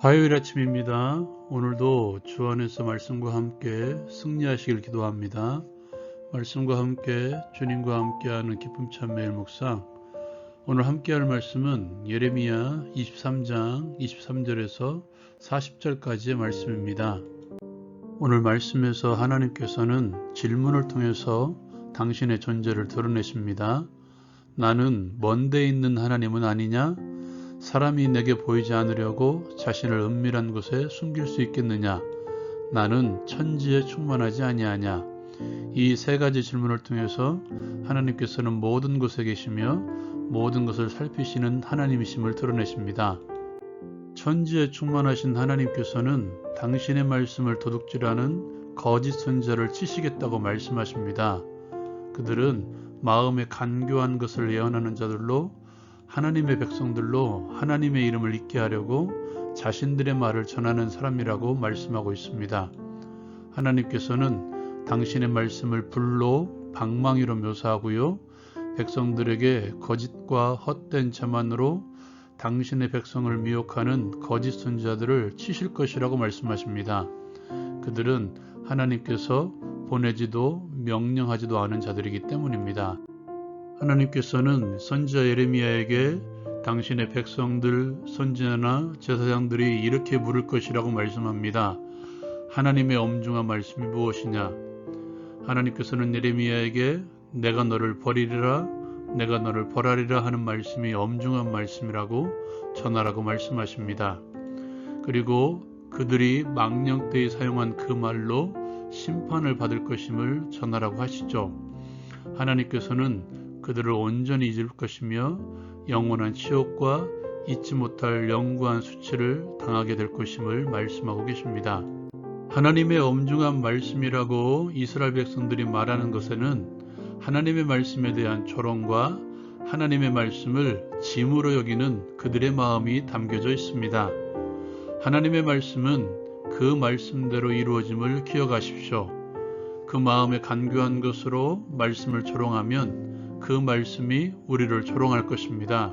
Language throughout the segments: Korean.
화요일 아침입니다. 오늘도 주 안에서 말씀과 함께 승리하시길 기도합니다. 말씀과 함께 주님과 함께하는 기쁨 참 매일 묵상. 오늘 함께할 말씀은 예레미야 23장 23절에서 40절까지의 말씀입니다. 오늘 말씀에서 하나님께서는 질문을 통해서 당신의 존재를 드러내십니다. 나는 먼데 있는 하나님은 아니냐? 사람이 내게 보이지 않으려고 자신을 은밀한 곳에 숨길 수 있겠느냐? 나는 천지에 충만하지 아니하냐? 이 세 가지 질문을 통해서 하나님께서는 모든 곳에 계시며 모든 것을 살피시는 하나님이심을 드러내십니다. 천지에 충만하신 하나님께서는 당신의 말씀을 도둑질하는 거짓 선자를 치시겠다고 말씀하십니다. 그들은 마음에 간교한 것을 예언하는 자들로 하나님의 백성들로 하나님의 이름을 잊게 하려고 자신들의 말을 전하는 사람이라고 말씀하고 있습니다. 하나님께서는 당신의 말씀을 불로 방망이로 묘사하고요. 백성들에게 거짓과 헛된 자만으로 당신의 백성을 미혹하는 거짓 선자들을 치실 것이라고 말씀하십니다. 그들은 하나님께서 보내지도 명령하지도 않은 자들이기 때문입니다. 하나님께서는 선지자 예레미야에게 당신의 백성들, 선지자나 제사장들이 이렇게 물을 것이라고 말씀합니다. 하나님의 엄중한 말씀이 무엇이냐? 하나님께서는 예레미야에게 내가 너를 버리리라, 내가 너를 벌하리라 하는 말씀이 엄중한 말씀이라고 전하라고 말씀하십니다. 그리고 그들이 망령 때에 사용한 그 말로 심판을 받을 것임을 전하라고 하시죠. 하나님께서는 그들을 온전히 잊을 것이며 영원한 치욕과 잊지 못할 영구한 수치를 당하게 될 것임을 말씀하고 계십니다. 하나님의 엄중한 말씀이라고 이스라엘 백성들이 말하는 것에는 하나님의 말씀에 대한 조롱과 하나님의 말씀을 짐으로 여기는 그들의 마음이 담겨져 있습니다. 하나님의 말씀은 그 말씀대로 이루어짐을 기억하십시오. 그 마음에 간교한 것으로 말씀을 조롱하면 그 말씀이 우리를 조롱할 것입니다.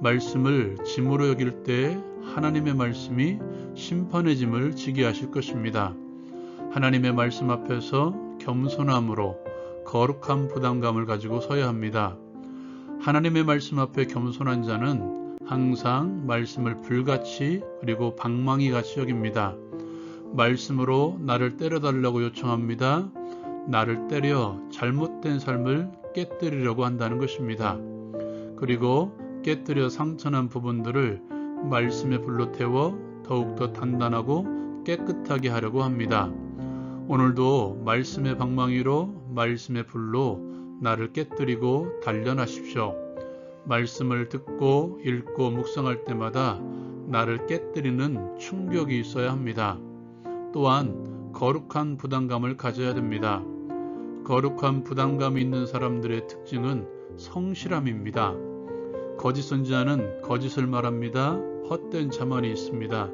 말씀을 짐으로 여길 때 하나님의 말씀이 심판의 짐을 지게 하실 것입니다. 하나님의 말씀 앞에서 겸손함으로 거룩한 부담감을 가지고 서야 합니다. 하나님의 말씀 앞에 겸손한 자는 항상 말씀을 불같이 그리고 방망이 같이 여깁니다. 말씀으로 나를 때려달라고 요청합니다. 나를 때려 잘못된 삶을 깨뜨리려고 한다는 것입니다. 그리고 깨뜨려 상처난 부분들을 말씀의 불로 태워 더욱더 단단하고 깨끗하게 하려고 합니다. 오늘도 말씀의 방망이로 말씀의 불로 나를 깨뜨리고 단련하십시오. 말씀을 듣고 읽고 묵상할 때마다 나를 깨뜨리는 충격이 있어야 합니다. 또한 거룩한 부담감을 가져야 됩니다. 거룩한 부담감이 있는 사람들의 특징은 성실함입니다. 거짓 선지자는 거짓을 말합니다. 헛된 자만이 있습니다.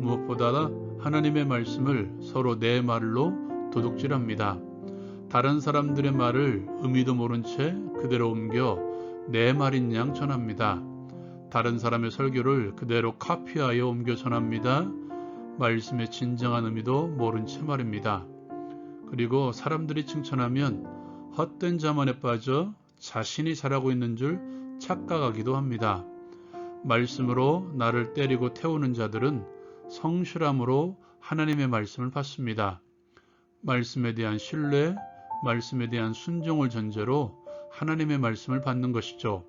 무엇보다 하나님의 말씀을 서로 내 말로 도둑질합니다. 다른 사람들의 말을 의미도 모른 채 그대로 옮겨 내 말인 양 전합니다. 다른 사람의 설교를 그대로 카피하여 옮겨 전합니다. 말씀의 진정한 의미도 모른 채 말입니다. 그리고 사람들이 칭찬하면 헛된 자만에 빠져 자신이 잘하고 있는 줄 착각하기도 합니다. 말씀으로 나를 때리고 태우는 자들은 성실함으로 하나님의 말씀을 받습니다. 말씀에 대한 신뢰, 말씀에 대한 순종을 전제로 하나님의 말씀을 받는 것이죠.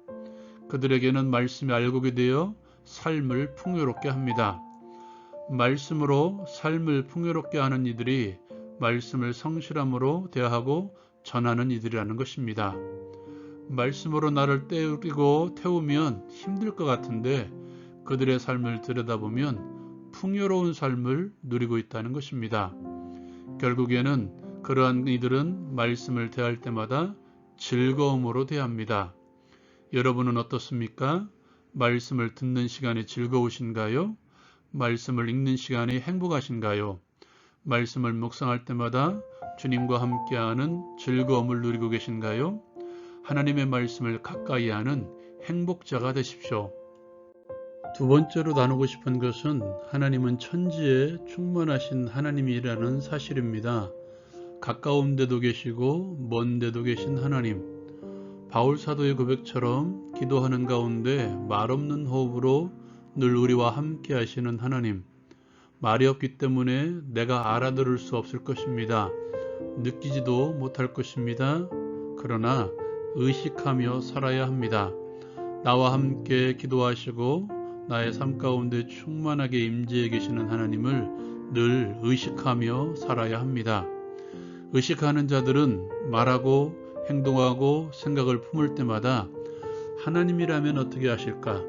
그들에게는 말씀이 알곡이 되어 삶을 풍요롭게 합니다. 말씀으로 삶을 풍요롭게 하는 이들이 말씀을 성실함으로 대하고 전하는 이들이라는 것입니다. 말씀으로 나를 때리고 태우면 힘들 것 같은데 그들의 삶을 들여다보면 풍요로운 삶을 누리고 있다는 것입니다. 결국에는 그러한 이들은 말씀을 대할 때마다 즐거움으로 대합니다. 여러분은 어떻습니까? 말씀을 듣는 시간이 즐거우신가요? 말씀을 읽는 시간이 행복하신가요? 말씀을 묵상할 때마다 주님과 함께하는 즐거움을 누리고 계신가요? 하나님의 말씀을 가까이 하는 행복자가 되십시오. 두 번째로 나누고 싶은 것은 하나님은 천지에 충만하신 하나님이라는 사실입니다. 가까운 데도 계시고 먼 데도 계신 하나님. 바울 사도의 고백처럼 기도하는 가운데 말없는 호흡으로 늘 우리와 함께 하시는 하나님. 말이 없기 때문에 내가 알아들을 수 없을 것입니다. 느끼지도 못할 것입니다. 그러나 의식하며 살아야 합니다. 나와 함께 기도하시고 나의 삶 가운데 충만하게 임재해 계시는 하나님을 늘 의식하며 살아야 합니다. 의식하는 자들은 말하고 행동하고 생각을 품을 때마다 하나님이라면 어떻게 하실까?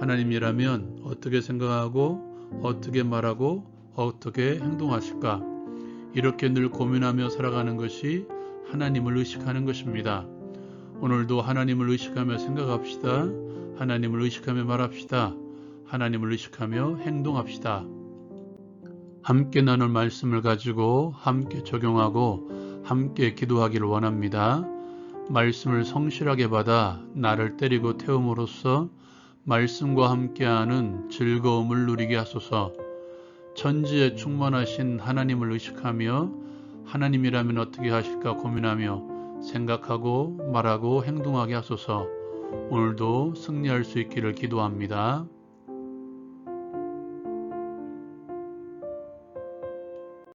하나님이라면 어떻게 생각하고 어떻게 말하고 어떻게 행동하실까? 이렇게 늘 고민하며 살아가는 것이 하나님을 의식하는 것입니다. 오늘도 하나님을 의식하며 생각합시다. 하나님을 의식하며 말합시다. 하나님을 의식하며 행동합시다. 함께 나눌 말씀을 가지고 함께 적용하고 함께 기도하기를 원합니다. 말씀을 성실하게 받아 나를 때리고 태움으로써 말씀과 함께하는 즐거움을 누리게 하소서. 천지에 충만하신 하나님을 의식하며 하나님이라면 어떻게 하실까 고민하며 생각하고 말하고 행동하게 하소서. 오늘도 승리할 수 있기를 기도합니다.